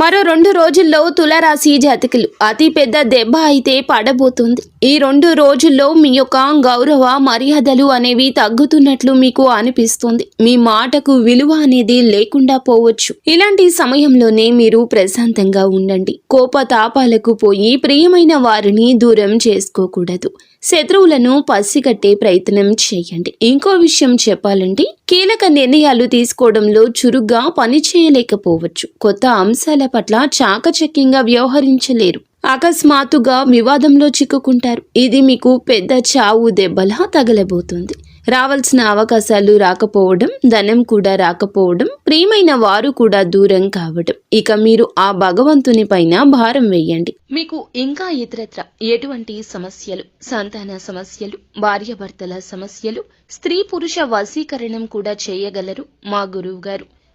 మరో రెండు రోజుల్లో తులరాశి జాతకులు. అతి పెద్ద దెబ్బ అయితే పడబోతుంది. ఈ రెండు రోజుల్లో మీ యొక్క గౌరవ మర్యాదలు అనేవి తగ్గుతున్నట్లు మీకు అనిపిస్తుంది. మీ మాటకు విలువ అనేది లేకుండా పోవచ్చు. ఇలాంటి సమయంలోనే మీరు ప్రశాంతంగా ఉండండి. కోపతాపాలకు పోయి ప్రియమైన వారిని దూరం చేసుకోకూడదు. శత్రువులను పసిగట్టే ప్రయత్నం చేయండి. ఇంకో విషయం చెప్పాలంటే కీలక నిర్ణయాలు తీసుకోవడంలో చురుగ్గా పని చేయలేకపోవచ్చు కొత్త అంశాల పట్ల చాకచక్యంగా వ్యవహరించలేరు. అకస్మాత్తుగా వివాదంలో చిక్కుకుంటారు. ఇది మీకు పెద్ద చావు దెబ్బలా తగలబోతుంది. రావాల్సిన అవకాశాలు రాకపోవడం ధనం కూడా రాకపోవడం ప్రియమైన వారు కూడా దూరం కావడం. ఇక మీరు ఆ భగవంతుని పైన భారం వేయండి. మీకు ఇంకా ఇతరత్ర ఎటువంటి సమస్యలు సంతాన సమస్యలు భార్యాభర్తల సమస్యలు స్త్రీ పురుష వశీకరణం కూడా చేయగలరు మా గురువు గారు